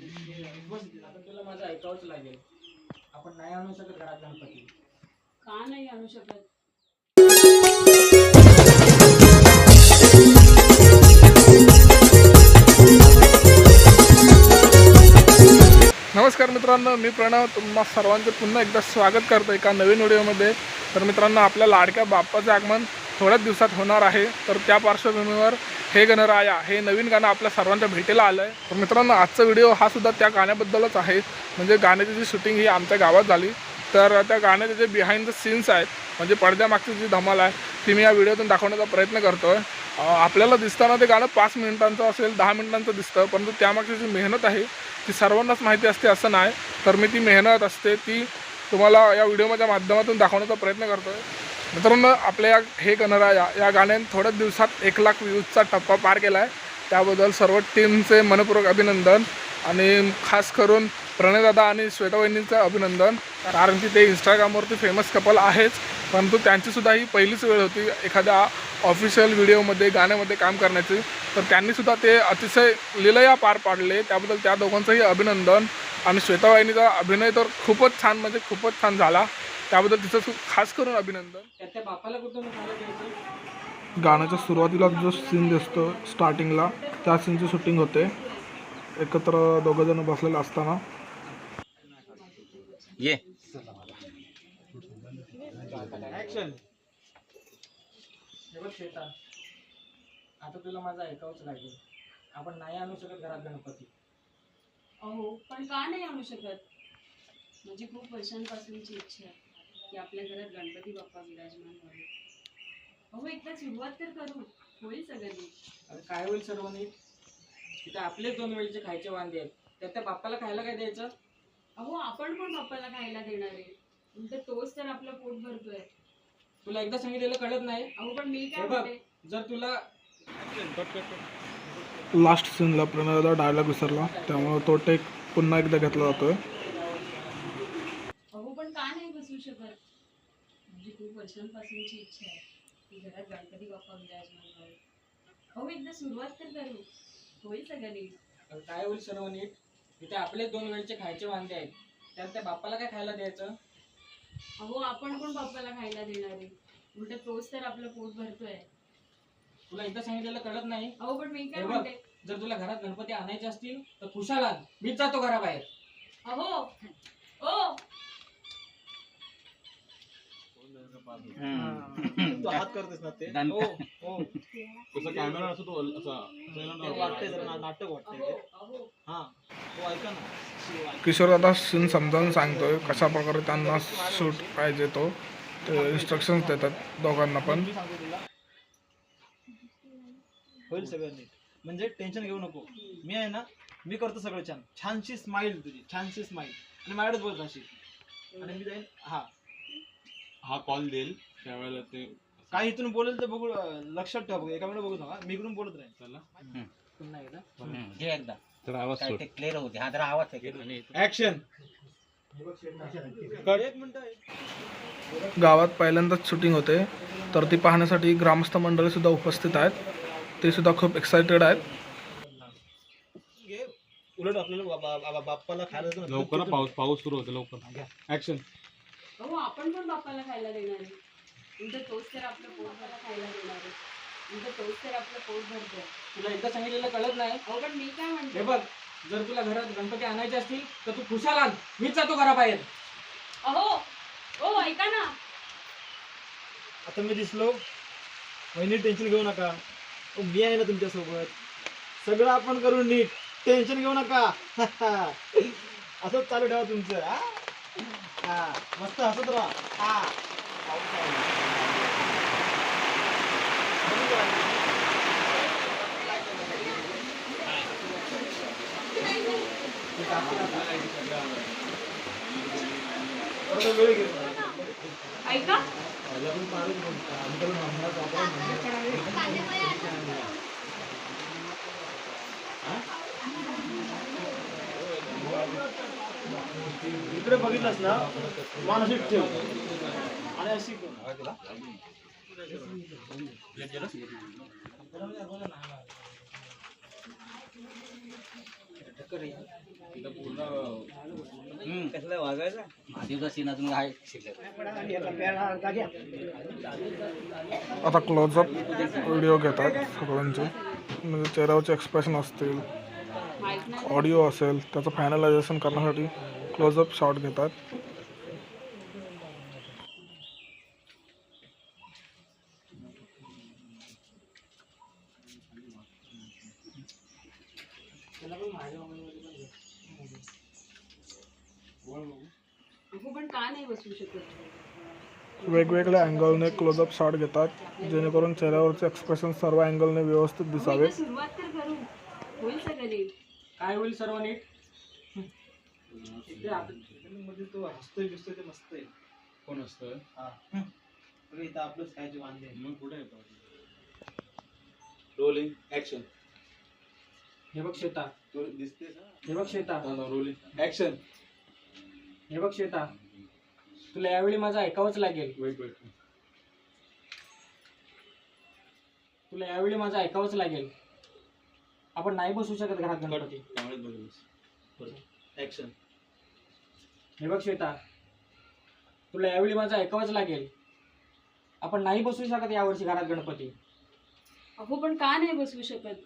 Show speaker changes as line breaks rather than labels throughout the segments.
बस आता तुला माझं ऐकावंच लागेल आपण नाही आणू शकत घरात गणपती
का नाही आणू शकत
नमस्कार मित्रांनो मी प्रणव. तुम्हा सर्वांचे पुन्हा एकदा स्वागत करतो एका नवीन व्हिडिओमध्ये. तर मित्रांनो आपल्या लाडक्या बाप्पाचं आगमन थोड्याच दिवसात होणार आहे. तर त्या पार्श्वभूमीवर हे गणराया हे नवीन गाणं आपल्या सर्वांच्या भेटीला आलं आहे तर मित्रांनो आजचा व्हिडिओ हा सुद्धा त्या गाण्याबद्दलच आहे. म्हणजे गाण्याची जी शूटिंग ही आमच्या गावात झाली तर त्या गाण्याचे जे बिहाइंड द सीन्स आहेत म्हणजे पडद्यामागची जी धमाल आहे ती मी या व्हिडिओतून दाखवण्याचा प्रयत्न करतो आहे आपल्याला दिसताना ते गाणं पाच मिनिटांचं असेल दहा मिनिटांचं दिसतं परंतु त्यामागची जी मेहनत आहे ती सर्वांनाच माहिती असते असं नाही. तर मी ती मेहनत असते ती तुम्हाला या व्हिडिओच्या माध्यमातून दाखवण्याचा प्रयत्न करतो आहे मित्रांनो आपल्या या हे गणरा या या गाण्याने थोड्याच दिवसात एक लाख व्ह्यूजचा टप्पा पार केला आहे त्याबद्दल सर्व टीमचे मनपूर्वक अभिनंदन आणि खास करून प्रणयदादा आणि श्वेतावहिनीचं अभिनंदन. कारण की ते इंस्टाग्रामवरती फेमस कपल आहेच परंतु त्यांचीसुद्धा ही पहिलीच वेळ होती एखाद्या ऑफिशियल व्हिडिओमध्ये गाण्यामध्ये काम करण्याची. तर त्यांनीसुद्धा ते अतिशय लिलया पार पाडले. त्याबद्दल त्या दोघांचंही अभिनंदन. आणि श्वेतावाहिनीचा अभिनय तर खूपच छान म्हणजे खूपच छान झाला. त्याबद्दल तिचं खास करून अभिनंदन.
बापाला द्यायचं
गाण्याच्या सुरुवातीला जो सीन दिसतो स्टार्टिंगला त्या सीनची शूटिंग होते. एकत्र दोघंजण बसलेले असताना.
ये.
आता तुला माझं ऐकावंच लागेल. आपण नाही आणू शकत घरात गणपती.
अहो पण का नाही आणू शकत? माझी खूप वर्षांपासूनची इच्छा आहे. की आपल्या घरात गणपती बाप्पा विराजमान व्हावे. अहो एकदा सुरुवात तर करू. होईल सगळं नीट.
अरे काय होईल सर्व नीट? तिथे आपलेच दोन वेळचे खायचे वांदे आहेत. त्यात त्या बाप्पाला खायला काय द्यायचं?
अहो आपण पण बाप्पाला खायला देणार आहे. उलट तोच तर आपलं पोट भरतोय.
तुला एकदा सांगितलेलं कळत नाही?
अहो पण मी काय
हे बघ
म्हणते?
जर तुला
लास्ट सीनला प्रणयदा डायलॉग विसरला त्यामुळे तो टेक पुन्हा एकदा घेतला जातोय.
बसू शकत माझी खूप वर्षांपासूनची इच्छा आहे. की घरात गणपती बाप्पा विराजमान व्हावे. अहो एकदा सुरुवात तर करू. होईल सगळं नीट
अरे काय होईल सर्व नीट? तिथे आपलेच दोन वेळचे खायचे वांदे आहेत. त्यात त्या बाप्पाला काय खायला द्यायचं?
अहो आपण पण बाप्पाला खायला देणार आहे? उलट तोच तर आपलं पोट भरतोय.
तुला एकदा सांगितलेलं कळत नाही?
अहो पण मी काय
हे बघ.
म्हणते?
जर तुला घरात गणपती आणायचे असतील तर खुशाल आण. मीच जातो घराबाहेर.
अहो ओ
तू हात करतेस ना ते. हो हो.
तसं कॅमेरा असं तो असा असं
ते वाटतंय जरा ना- नाटक वाटतंय ते.
अहो
हा तो ऐका ना.
किशोरदादा सीन समजावून सांगतोय कशा प्रकारे त्यांना शूट पाहिजे तो. ते इन्स्ट्रक्शन्स देतात दोघांना पण.
होईल सगळं नीट. म्हणजे टेन्शन घेऊ नको. मी आहे ना मी करतो सगळं छान. छानशी स्माईल तुझी. छानशी स्माईल आणि माझ्याकडेच बोलत राहशील आणि मी जाईन हा.
हा कॉल देईल. त्यावेळेला ते
काय इथून बोलेल तर बघू लक्षात ठेवा बघू. एका मिनिट बघू नका मी इकडून बोलत राहीन.
चला.
पुन्हा एकदा?
घे एकदा.
तर आवाज
काय ते क्लिअर होते हा जरा आवाज आहे.
ऍक्शन
एक मिनिट
गावात पहिल्यांदाच शूटिंग होते. तर ती पाहण्यासाठी ग्रामस्थ मंडळी सुद्धा उपस्थित आहेत. ते सुद्धा खूप एक्सायटेड आहेत.
उलट आपल्याला बा- बा- बा- बाप्पाला खायला देतो ना.
लवकर पाऊस पाऊस सुरू होते लवकर. ऍक्शन
अहो आपण पण बाप्पाला खायला देणार आहे. उलट तोच तर आपलं पोट भरा खायला देणार आहे. उलट तोच तर आपलं पोट भरतोय
तुला एकदा सांगितलेलं कळत नाही.
अहो पण मी काय
हे
म्हणते
बघ जर तुला घरात गणपती आणायचे असतील तर तू खुशाल आण. मीच जातो घराबाहेर.
अहो ओ ऐका ना.
आता मी दिसलो. वहिनी टेन्शन घेऊ नका. ओ, मी आहे ना तुमच्यासोबत. सगळं आपण करू नीट. टेन्शन घेऊ नका. असंच चालू ठेवा तुमचं हा? हा मस्त हसत राहा. हा.
ऐका.
इकडे बघितलंस ना मानसिक ठेव. आणि अशी
कसलं सीन अजून आहे. शिल्लक
आता क्लोजअप व्हिडिओ घेतात सगळ्यांचे. म्हणजे चेहऱ्यावरचे एक्सप्रेशन असतील. ऑडिओ असेल त्याचं फायनलायझेशन करण्यासाठी क्लोजअप शॉट घेतात. वेगवेगळ्या अँगलने क्लोजअप शॉट घेतात जेणेकरून चेहऱ्यावरचे एक्सप्रेशन सर्व अँगलने व्यवस्थित
अहो,
काय होईल सर्व नीट?
मध्ये तो हसतोय बिसतोय ते मस्त आहे
कोण असतं
हा. बघ इथं आपलंच खायचे वांदे.
मग कुठे येतो रोलिंग ऍक्शन
हे बघ श्वेता.
तू दिसतेस
हे? बघ श्वेता.
रोलिंग ऍक्शन
हे बघ श्वेता. तुला यावेळी माझं ऐकावंच लागेल.
वेट वेट
तुला यावेळी माझं ऐकावंच लागेल. आपण नाही बसू शकत घरात गणपती
ऍक्शन
हे बघ श्वेता तुला यावेळी माझं ऐकावंच लागेल. आपण नाही बसू शकत यावर्षी घरात गणपती.
अहो पण का नाही बसवू शकत?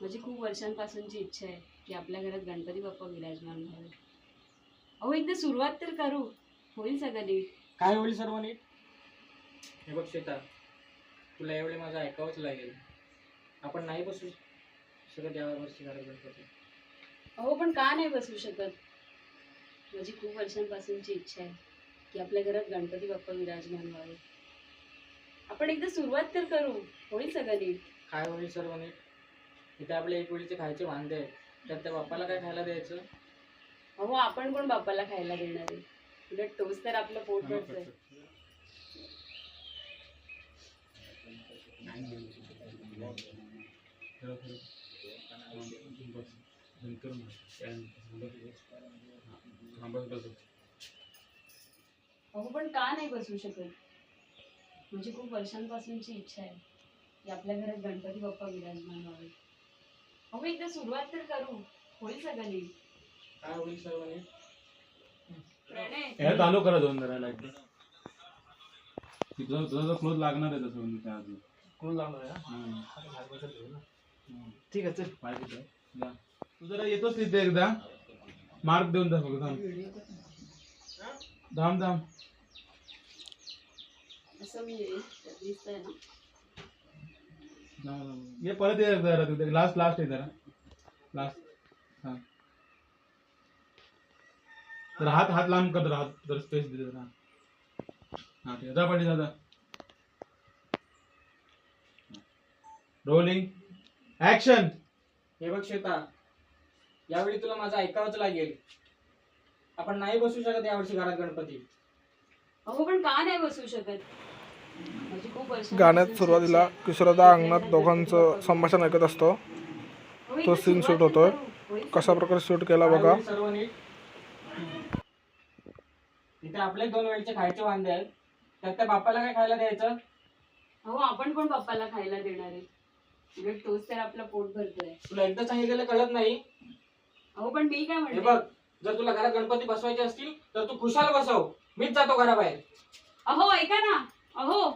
माझी खूप वर्षांपासूनची इच्छा आहे की आपल्या घरात गणपती बाप्पा विराजमान व्हावे. अहो एकदा सुरुवात तर करू. होईल सगळं नीट.
काय होईल सर्व नीट? हे बघ श्वेता तुला यावेळी माझं ऐकावंच लागेल. आपण नाही बसू घरात गणपती
अहो पण का नाही बसवू शकत? माझी खूप वर्षांपासूनची इच्छा आहे की आपल्या घरात गणपती बाप्पा विराजमान व्हावे. आपण एकदा सुरुवात तर करू होईल सगळं नीट.
काय होईल सर्व नीट? इथे आपले एक वेळीचे खायचे वांदे आहेत. त्यात त्या बाप्पाला काय खायला द्यायचं?
अहो आपण पण बाप्पाला खायला देणार आहे. उलट तोच तर आपलं अहो पण का नाही बसवू शकत? माझी खूप वर्षांपासूनची इच्छा आहे की आपल्या घरात गणपती बाप्पा विराजमान व्हावे. अहो एकदा सुरुवात तर करू. होईल सगळं नीट.
काय होईल सर्व नीट?
प्रणय.
हे चालू करा दोन जरा लाइट तुझा तुझा क्लोज लागणार आहे तसं म्हणजे त्या अजून.
कोण लावणार आहे?
हम्म.
आता भाजपाचं घेऊ ना. ठीक आहे चल.
पाय कुठे जा. तू जरा येतोस तिथे एकदा. मार्क देऊन जा फक्त थांब
असं मी.
ये परत ये जरा तिथे. लास्ट लास्ट आहे जरा. लास्ट हा. जरा हात हात लांब कर जरा हात. जरा स्पेस दे जरा. हा ठीक आहे. जा पाठी दादा. रोलिंग ऍक्शन
हे बघ श्वेता यावेळी तुला माझं ऐकावंच लागेल. आपण नाही बसू शकत यावर्षी घरात गणपती.
अहो पण का नाही बसवू शकत? माझी खूप वर्षांपासूनची
गाण्यात सुरुवातीला. किशोरदा अंगणात दोघांचं संभाषण ऐकत असतो. तो सीन शूट होतोय कशा. प्रकारे शूट केला बघा.
सर्व नीट. इथे आपले दोन वेळचे खायचे वांदे आहेत. त्यात त्या बाप्पाला काय खायला द्यायचं?
अहो आपण पण बाप्पाला खायला देणार आहे. उलट तोच तर आपलं पोट भरतोय.
तुला एकदा सांगितलेलं कळत नाही.
अहो पण मी काय
हे
म्हणते?
बघ जर तुला घरात गणपती बसवायचे असतील तर तू खुशाल बसव. मीच जातो घराबाहेर.
अहो ऐका ना. अहो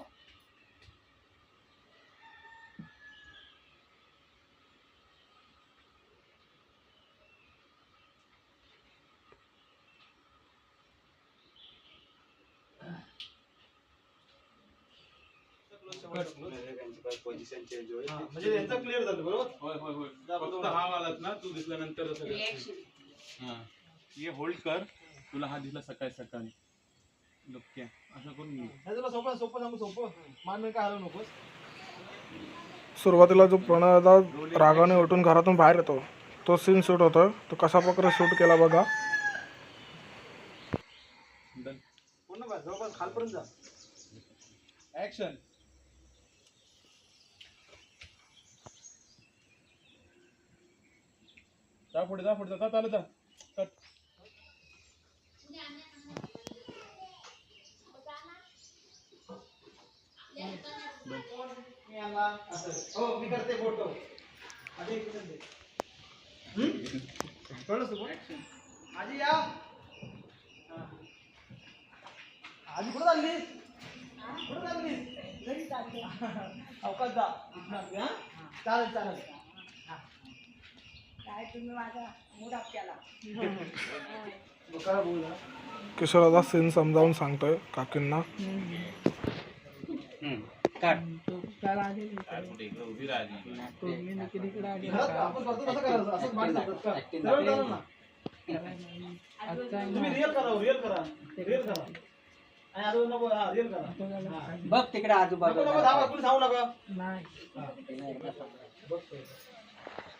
म्हणजे यांचं क्लिअर झालं बरोबर
होय होय होय फक्त हा आलात ना तू दिसल्यानंतर सगळं हा ये होल्ड कर तुला हा दिसला सकाळी सकाळी गप्प्या असं करून.
नाही तुला सोपं सोपं सांगू सोपं मान मी काय हलवू नकोस
सुरुवातीला जो प्रणयदा रागाने उठून घरातून बाहेर येतो तो सीन शूट होतो तो कशा प्रकारे शूट केला बघा.
खालपर्यंत जा.
ऍक्शन जा पुढे जा पुढे जा. चालू जा कट.
हो मी करते फोटो आजी या. आजी कुठं चालली? कुठं चालली. अवकाश जा. हा? चालेल चालेल.
काय तुम्ही माझा मूड
किशोराचा सीन समजावून सांगतोय काकींना.
बघ तिकडे
नको
आजूबाजूला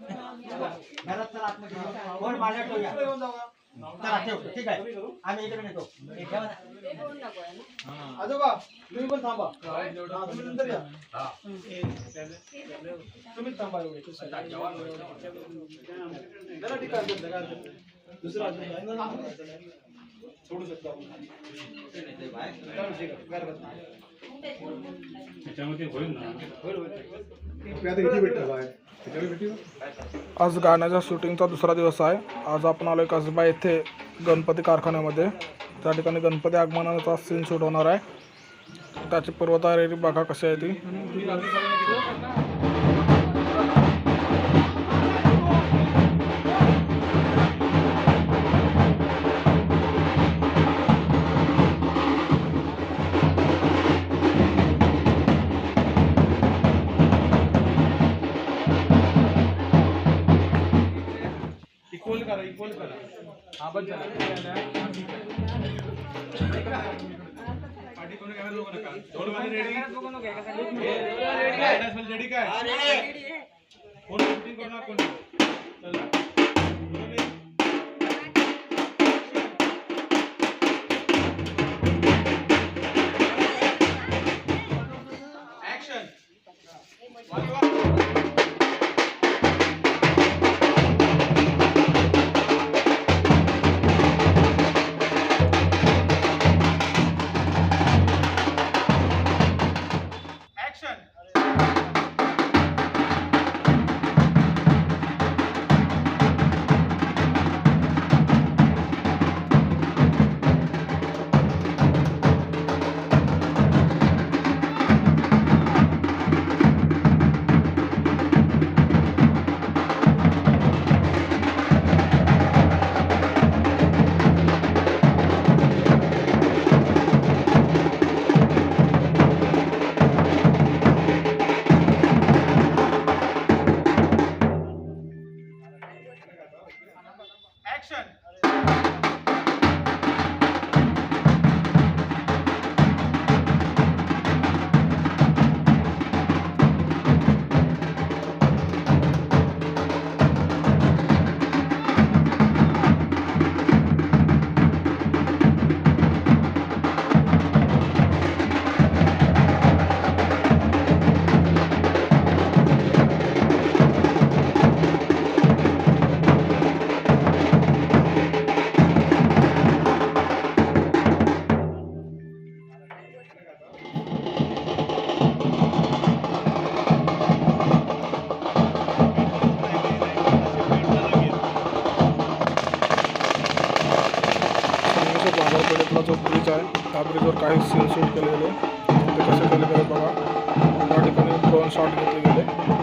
घरात
चला आतमध्ये. वर माझ्या ठेवूया?
इकडे येऊन जाऊ
चला ठेव. ठीक आहे.
तुम्ही
आम्ही इकडे येतो हे ठेवा ना.
आजोबा तुम्ही पण थांबा. हा, तुम्ही नंतर या. तुम्हीच थांबा एवढे. जरा ठीक आहे. दुसरं ना, सोडू शकतो आपण. चालेल, ठीक आहे. काय हरकत नाही.
त्याच्यामध्ये होईल ना.
आज गाण्याच्या शूटिंगचा दुसरा दिवस आहे. आज आपण आलोय कसबा येथे गणपती कारखान्यामध्ये. त्या ठिकाणी गणपती आगमनाचा सीन शूट होणार आहे. त्याची पूर्वतयारी बघा कशी आहे ती.
हा। बस झाला पाठी कोणी कॅमेरा बघू नका दोन मध्ये रेडी रेडी काय कोण शूटिंग करणार कोण चला ऍक्शन ऍक्शन
ठिकाणी ड्रोन शॉट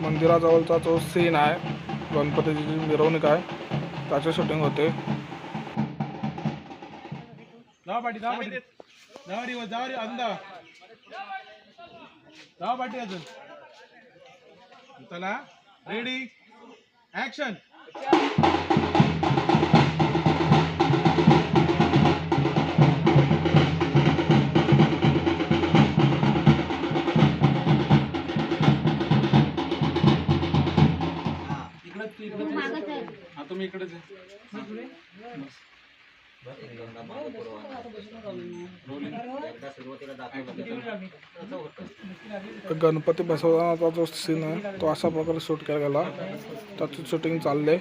मंदिराजवळचा जो सीन आहे गणपतीची जी मिरवणूक आहे त्याचे शूटिंग होते.
रेडी
पाठी
तर गणपती बसवण्याचा जो सीन आहे तो अशा प्रकारे शूट केला गेला. त्याची शूटिंग चालले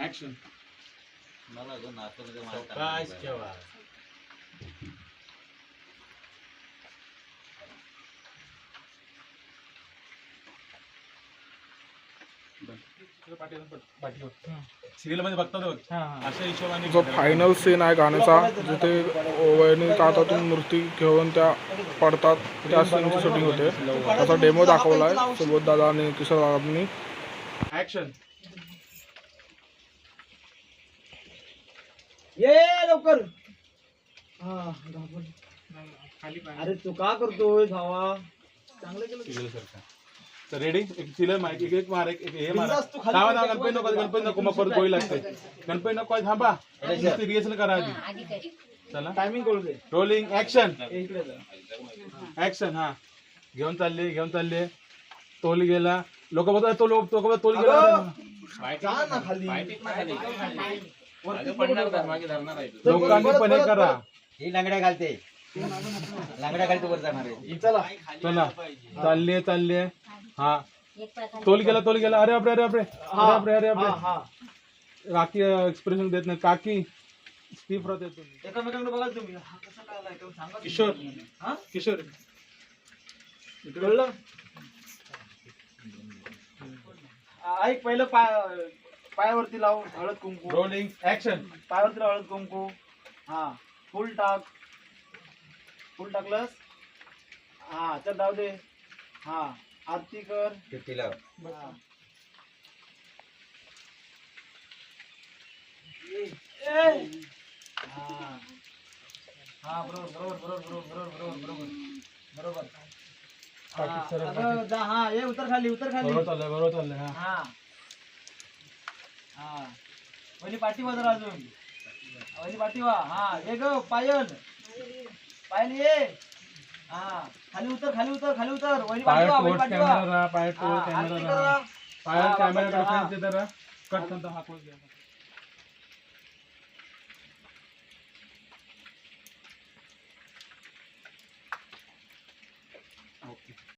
ऍक्शन
मला अजून नाचवण्याचं मला
काय
चांगलं
ठेवा
सिरियलमध्ये बघतात बघ. अशा हिशोबाने
जो फायनल सीन आहे गाण्याचा जिथे वहिनीच्या हातातून मूर्ती घेऊन त्या पडतात त्या सीनची शूटिंग होते. त्याचा डेमो दाखवलाय सुबोध दादा आणि किशोर दादांनी.
ऍक्शन
ये लवकर. हा. अरे तू का करतोय भावा? चांगलं केलं.
तर रेडी एक सिरियल मार एक एक मार एक एक हे मार.
तू
धावा धावा गणपती नको गणपती नको मग परत गोळी लागते. गणपती नको. आहे, थांबा. रिहर्सल करा आधी. चला.
टायमिंग दे.
रोलिंग ऍक्शन
ए, इकडे जा.
ऍक्शन हा. घेऊन चालले घेऊन चालले. तोल गेला. लोक बघतात तो लोक लोक तोल गेला. लोकांनी पण हे करा.
ही लांगड्या घालते. लांगड्या घालते वर जाणार आहे.
चला.
चला. चालले चालले हा. तोल गेला तोल गेला. अरे बापरे अरे बापरे. अरे बापरे अरे
हा
बापरे.
हा.
काकी एक्सप्रेशन देत नाही. काकी स्टीफ राहते तुम्ही.
एकामेकांकडे बघा तुम्ही. हा कसा? तेव्हा सांगा.
किशोर.
हा?
किशोर.
कळलं? ऐक पहिलं पाय पायावरती लाव हळद कुंकू.
रोलिंग ऍक्शन
पायावरती लाव हळद कुंकू. हा. फुल टाक. फुल टाकलंस? हा चल जाऊ दे. हा. आरती कर. हा. ए, ए. हा हा बरोबर बरोबर बरोबर बरोबर बरोबर बरोबर बरोबर. हा, हा ये उतर खाली उतर खाली.
बरोबर चाललंय बरोबर चाललंय हा.
हा. पहिली पाठी जरा अजून. पहिली पाठी वा हा ये ग पायल. पायल ये. हा. खाली उतर खाली उतर खाली उतर वहिनी पाठी
पाय
वा वहिनी
टोच
पाठी वा
कॅमेरा राहा पाय
हा, आरती
कॅमेरा
करा.
राहा पाय
हा,
कॅमेराकडे
हा.
कट करता हा close घ्या.